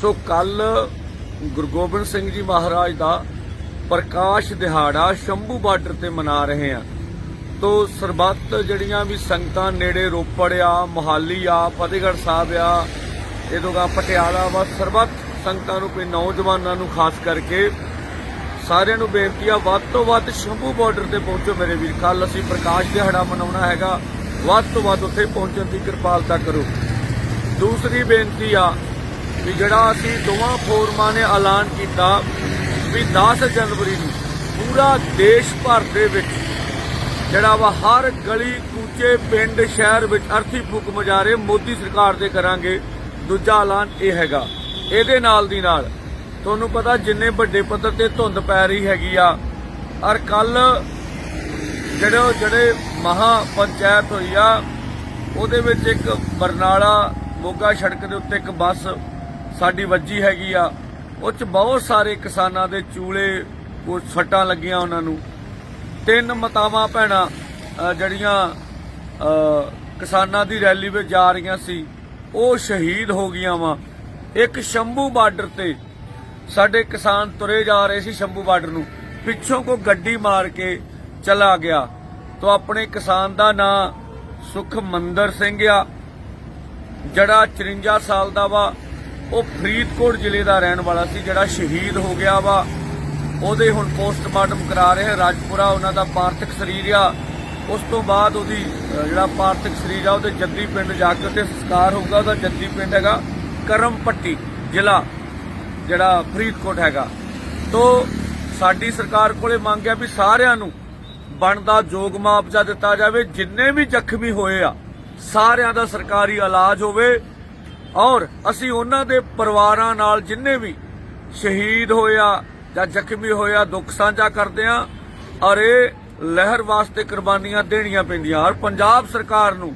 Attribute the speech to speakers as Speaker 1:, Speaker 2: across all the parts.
Speaker 1: ਸੋ ਕੱਲ ਗੁਰੂ ਗੋਬਿੰਦ ਸਿੰਘ ਜੀ ਮਹਾਰਾਜ ਦਾ ਪ੍ਰਕਾਸ਼ ਦਿਹਾੜਾ ਸ਼ੰਭੂ ਬਾਰਡਰ ਤੇ ਮਨਾ ਰਹੇ ਆ। ਤੋ ਸਰਬੱਤ ਜਿਹੜੀਆਂ ਵੀ ਸੰਗਤਾਂ ਨੇੜੇ ਰੋਪੜ ਆ, ਮੋਹਾਲੀ ਆ, ਫਤਿਹਗੜ੍ਹ ਸਾਹਿਬ ਆ ਇਹਦੋਂਗਾ ਪਟਿਆਲਾ ਵਾ, ਸਰਬੱਤ ਸੰਗਤਾਂ ਨੂੰ ਕੋਈ ਨੌਜਵਾਨਾਂ ਨੂੰ ਖਾਸ ਕਰਕੇ ਸਾਰਿਆਂ ਨੂੰ ਬੇਨਤੀ ਆ, ਵੱਧ ਤੋਂ ਵੱਧ ਸ਼ੰਭੂ ਬਾਰਡਰ ਤੇ ਪਹੁੰਚੋ ਮੇਰੇ ਵੀਰ। ਕੱਲ ਅਸੀਂ ਪ੍ਰਕਾਸ਼ ਦਿਹਾੜਾ ਮਨਾਉਣਾ ਹੈਗਾ। ਵੱਧ ਤੋਂ ਵੱਧ ਉੱਥੇ ਪਹੁੰਚਣ ਦੀ ਕਿਰਪਾਲਤਾ ਕਰੋ। ਦੂਸਰੀ ਬੇਨਤੀ ਆ ਵੀ ਜਿਹੜਾ ਅਸੀਂ ਦੋਵਾਂ ਫੋਰਮਾਂ ਨੇ ਐਲਾਨ ਕੀਤਾ ਵੀ 10 ਜਨਵਰੀ ਨੂੰ ਪੂਰਾ ਦੇਸ਼ ਭਰ ਦੇ ਵਿੱਚ ਜਿਹੜਾ ਵਾ ਹਰ ਗਲੀ, ਕੂਚੇ, ਪਿੰਡ, ਸ਼ਹਿਰ ਵਿੱਚ ਅਰਥੀ ਫੂਕ ਮਜਾਰੇ ਮੋਦੀ ਸਰਕਾਰ ਦੇ ਕਰਾਂਗੇ, ਦੂਜਾ ਐਲਾਨ ਇਹ ਹੈਗਾ। ਇਹਦੇ ਨਾਲ ਦੀ ਨਾਲ ਤੁਹਾਨੂੰ ਪਤਾ ਜਿੰਨੇ ਵੱਡੇ ਪੱਧਰ ਤੇ ਧੁੰਦ ਪੈ ਰਹੀ ਹੈਗੀ ਆ, ਔਰ ਕੱਲ ਜਿਹੜੇ ਜਿਹੜੇ ਮਹਾ ਪੰਚਾਇਤ ਹੋਈ ਆ, ਉਹਦੇ ਵਿੱਚ ਇੱਕ ਬਰਨਾਲਾ ਮੋਗਾ ਸੜਕ ਦੇ ਉੱਤੇ ਇੱਕ ਬੱਸ ਸਾਡੀ ਵੱਜੀ ਹੈਗੀ ਆ, ਉਹ ਚ ਬਹੁਤ ਸਾਰੇ ਕਿਸਾਨਾਂ ਦੇ ਚੂਲੇ, ਉਹ ਸੱਟਾਂ ਲੱਗੀਆਂ ਉਹਨਾਂ ਨੂੰ। ਤਿੰਨ ਮਤਾਵਾਂ ਭੈਣਾਂ ਜਿਹੜੀਆਂ ਕਿਸਾਨਾਂ ਦੀ ਰੈਲੀ ਵਿੱਚ ਜਾ ਰਹੀਆਂ ਸੀ, ਉਹ ਸ਼ਹੀਦ ਹੋ ਗਈਆਂ ਵਾ। ਇੱਕ ਸ਼ੰਭੂ ਬਾਰਡਰ ਤੇ ਸਾਡੇ ਕਿਸਾਨ ਤੁਰੇ ਜਾ ਰਹੇ ਸੀ ਸ਼ੰਭੂ ਬਾਰਡਰ ਨੂੰ। ਪਿੱਛੋਂ ਕੋ ਗੱਡੀ ਮਾਰ ਕੇ ਚਲਾ ਗਿਆ। ਤੋਂ ਆਪਣੇ ਕਿਸਾਨ ਦਾ ਨਾਂ ਸੁਖਮੰਦਰ ਸਿੰਘ ਆ, ਜਿਹੜਾ 54 ਸਾਲ ਦਾ ਵਾ। ਉਹ ਫਰੀਦਕੋਟ ਜ਼ਿਲ੍ਹੇ ਦਾ ਰਹਿਣ ਵਾਲਾ ਸੀ, ਜਿਹੜਾ ਸ਼ਹੀਦ ਹੋ ਗਿਆ ਵਾ। ਉਹਦੇ ਹੁਣ ਪੋਸਟਮਾਰਟਮ ਕਰਾ ਰਹੇ ਰਾਜਪੁਰਾ ਉਹਨਾਂ ਦਾ ਪਾਰਥਿਕ ਸਰੀਰ ਆ। ਉਸ ਤੋਂ ਬਾਅਦ ਉਹਦੀ ਜਿਹੜਾ ਪਾਰਥਿਕ ਸਰੀਰ ਆ, ਉਹਦੇ ਜੱਦੀ ਪਿੰਡ ਜਾ ਕੇ ਉੱਥੇ ਸੰਸਕਾਰ ਹੋਊਗਾ। ਉਹਦਾ ਜੱਦੀ ਪਿੰਡ ਹੈਗਾ ਕਰਮਪੱਟੀ ਜ਼ਿਲ੍ਹਾ, ਜਿਹੜਾ ਫਰੀਦਕੋਟ ਹੈਗਾ। ਤੋਂ ਸਾਡੀ ਸਰਕਾਰ ਕੋਲੇ ਮੰਗਿਆ ਵੀ ਸਾਰਿਆਂ ਨੂੰ ਬਣਦਾ ਜੋਗ ਮੁਆਵਜ਼ਾ ਦਿੱਤਾ ਜਾਵੇ। ਜਿੰਨੇ ਵੀ ਜ਼ਖਮੀ ਹੋਏ ਆ, ਸਾਰਿਆਂ ਦਾ ਸਰਕਾਰੀ ਇਲਾਜ ਹੋਵੇ। ਔਰ ਅਸੀਂ ਉਹਨਾਂ ਦੇ ਪਰਿਵਾਰਾਂ ਨਾਲ ਜਿੰਨੇ ਵੀ ਸ਼ਹੀਦ ਹੋਇਆ ਜਾਂ ਜ਼ਖਮੀ ਹੋਇਆ ਦੁੱਖ ਸਾਂਝਾ ਕਰਦੇ ਆ, ਔਰ ਇਹ ਲਹਿਰ ਵਾਸਤੇ ਕੁਰਬਾਨੀਆਂ ਦੇਣੀਆਂ ਪੈਂਦੀਆਂ। ਔਰ ਪੰਜਾਬ ਸਰਕਾਰ ਨੂੰ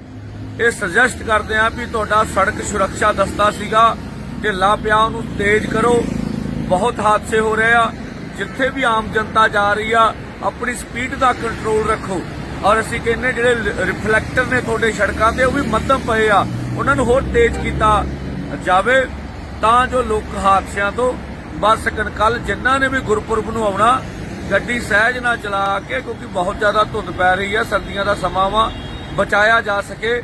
Speaker 1: ਇਹ ਸੁਜੈਸਟ ਕਰਦੇ ਆ ਵੀ ਤੁਹਾਡਾ ਸੜਕ ਸੁਰੱਖਿਆ ਦਸਤਾ ਸੀਗਾ ਢਿੱਲਾ ਪਿਆ ਉਹਨੂੰ ਤੇਜ਼ ਕਰੋ। ਬਹੁਤ ਹਾਦਸੇ ਹੋ ਰਹੇ ਆ। ਜਿੱਥੇ ਵੀ ਆਮ ਜਨਤਾ ਜਾ ਰਹੀ ਆ, ਆਪਣੀ ਸਪੀਡ ਦਾ ਕੰਟਰੋਲ ਰੱਖੋ। ਔਰ ਅਸੀਂ ਕਹਿੰਨੇ ਜਿਹੜੇ ਰਿਫਲੈਕਟਰ ਨੇ ਤੁਹਾਡੇ ਸੜਕਾਂ ਤੇ, ਉਹ ਵੀ ਮੱਧਮ ਪਏ ਆ। ਉਹਨਾਂ ਨੂੰ ਹੋਰ ਤੇਜ਼ ਕੀਤਾ ਜਾਵੇ ਤਾਂ ਜੋ ਲੋਕ ਹਾਦਸਿਆਂ ਤੋਂ ਬਚ ਸਕਣ। ਕੱਲ ਜਿਨ੍ਹਾਂ ਨੇ ਵੀ ਗੁਰਪੁਰਬ ਨੂੰ ਆਉਣਾ, ਗੱਡੀ ਸਹਿਜ ਨਾ ਚਲਾ ਕੇ, ਕਿਉਂਕਿ ਬਹੁਤ ਜ਼ਿਆਦਾ ਧੁੰਦ ਪੈ ਰਹੀ ਹੈ, ਸਰਦੀਆਂ ਦਾ ਸਮਾਂ ਵਾ, ਬਚਾਇਆ ਜਾ ਸਕੇ।